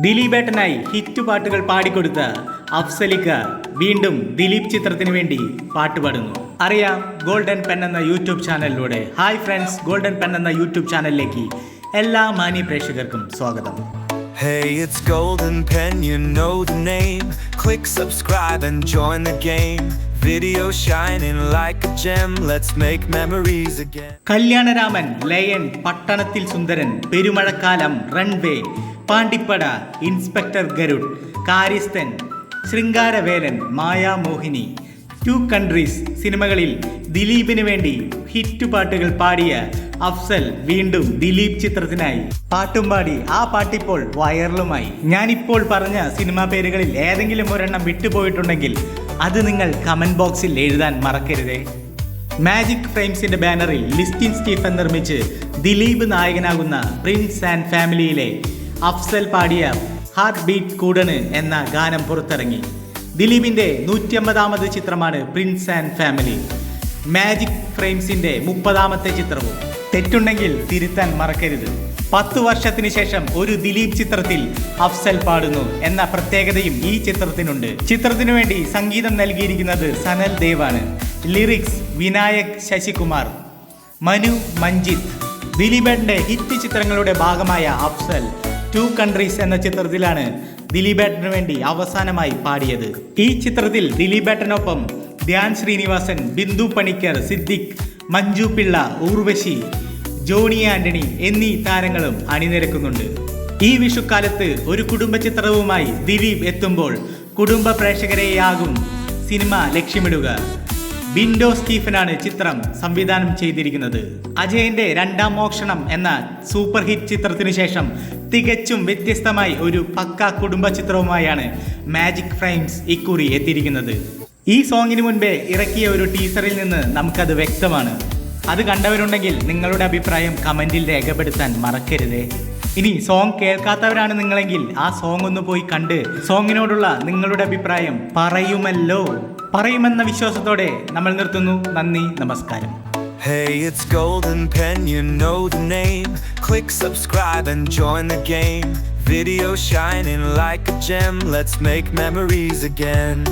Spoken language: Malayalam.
ദിലീപേട്ടനായി ഹിറ്റ് പാട്ടുകൾ പാടിക്കൊടുത്ത അഫ്സലിക്ക വീണ്ടും ദിലീപ് ചിത്രത്തിന് വേണ്ടി പാട്ടുപാടുന്നു അറിയാം ഗോൾഡൻ പെൻ എന്ന യൂട്യൂബ് ചാനലിലൂടെ ഹായ് ഫ്രണ്ട്സ് ഗോൾഡൻ പെൻ എന്ന യൂട്യൂബ് ചാനലിലേക്ക് എല്ലാ മാന്യ പ്രേക്ഷകർക്കും സ്വാഗതം Hey, it's Golden Pen, you know the name. Click subscribe and join the game. Video shining like a gem, let's make memories again. Kalyanaraman Lion Pattanathil Sundaran Perumazhakkalam Runway Pandippada Inspector Garud Karyasthan Sringaravelan Mayamohini two countries സിനിമകളിൽ ദിലീപിന് വേണ്ടി ഹിറ്റ് പാട്ടുകൾ പാടിയ അഫ്സൽ വീണ്ടും ദിലീപ് ചിത്രത്തിനായി. പാട്ടും പാടി ആ പാട്ടിപ്പോൾ വൈറലുമായി. ഞാനിപ്പോൾ പറഞ്ഞ സിനിമാ പേരുകളിൽ ഏതെങ്കിലും ഒരെണ്ണം വിട്ടുപോയിട്ടുണ്ടെങ്കിൽ അത് നിങ്ങൾ കമന്റ് ബോക്സിൽ എഴുതാൻ മറക്കരുതേ. മാജിക് ഫ്രെയിംസിന്റെ ബാനറിൽ ലിസ്റ്റിൻ സ്റ്റീഫൻ നിർമ്മിച്ച് ദിലീപ് നായകനാകുന്ന പ്രിൻസ് ആൻഡ് ഫാമിലിയിലെ അഫ്സൽ പാടിയ ഹാർട്ട് ബീറ്റ് കൂടണ് എന്ന ഗാനം പുറത്തിറങ്ങി. ദിലീപിന്റെ നൂറ്റിയമ്പതാമത് ചിത്രമാണ് പ്രിൻസ് ആൻഡ് ഫാമിലി. മാജിക് ഫ്രെയിംസിന്റെ മുപ്പതാമത്തെ ചിത്രവും. തെറ്റുണ്ടെങ്കിൽ തിരുത്താൻ മറക്കരുത്. പത്തു വർഷത്തിന് ശേഷം ഒരു ദിലീപ് ചിത്രത്തിൽ അഫ്സൽ പാടുന്നു എന്ന പ്രത്യേകതയും ഈ ചിത്രത്തിനുണ്ട്. ചിത്രത്തിനു വേണ്ടി സംഗീതം നൽകിയിരിക്കുന്നത് സനൽ ദേവാണ്. ലിറിക്സ് വിനായക് ശശികുമാർ മനു മഞ്ജിത്ത്. ദിലീപന്റെ ഹിറ്റ് ചിത്രങ്ങളുടെ ഭാഗമായ അഫ്സൽ ടു കൺട്രീസ് എന്ന ചിത്രത്തിലാണ് ദിലീപേട്ടന് വേണ്ടി അവസാനമായി പാടിയത്. ഈ ചിത്രത്തിൽ ദിലീപേട്ടനൊപ്പം ധ്യാൻ ശ്രീനിവാസൻ ബിന്ദു പണിക്കർ സിദ്ദിഖ് മഞ്ജു പിള്ള ഊർവശി ജോണി ആന്റണി എന്നീ താരങ്ങളും അണിനിരക്കുന്നുണ്ട്. ഈ വിഷുക്കാലത്ത് ഒരു കുടുംബ ചിത്രവുമായി ദിലീപ് എത്തുമ്പോൾ കുടുംബ പ്രേക്ഷകരെയാകും സിനിമ ലക്ഷ്യമിടുക. ബിൻഡോ സ്റ്റീഫനാണ് ചിത്രം സംവിധാനം ചെയ്തിരിക്കുന്നത്. അജയന്റെ രണ്ടാം മോഷണം എന്ന സൂപ്പർ ഹിറ്റ് ചിത്രത്തിനു ശേഷം തികച്ചും വ്യത്യസ്തമായി ഒരു പക്ക കുടുംബ ചിത്രവുമായാണ് മാജിക് ഫ്രെയിംസ് ഇക്കുറി എത്തിയിരിക്കുന്നത്. ഈ സോങ്ങിന് മുൻപേ ഇറക്കിയ ഒരു ടീസറിൽ നിന്ന് നമുക്കത് വ്യക്തമാണ്. അത് കണ്ടവരുണ്ടെങ്കിൽ നിങ്ങളുടെ അഭിപ്രായം കമന്റിൽ രേഖപ്പെടുത്താൻ മറക്കരുതേ. ഇനി സോങ് കേൾക്കാത്തവരാണ് നിങ്ങളെങ്കിൽ ആ സോങ് ഒന്ന് പോയി കണ്ട് സോങ്ങിനോടുള്ള നിങ്ങളുടെ അഭിപ്രായം പറയുമല്ലോ. പറയുമെന്ന വിശ്വാസത്തോടെ നമ്മൾ നിർത്തുന്നു നന്ദി നമസ്കാരം Hey, it's Golden Pen, you know the name. Click subscribe and join the game. Video shining like a gem, let's make memories again.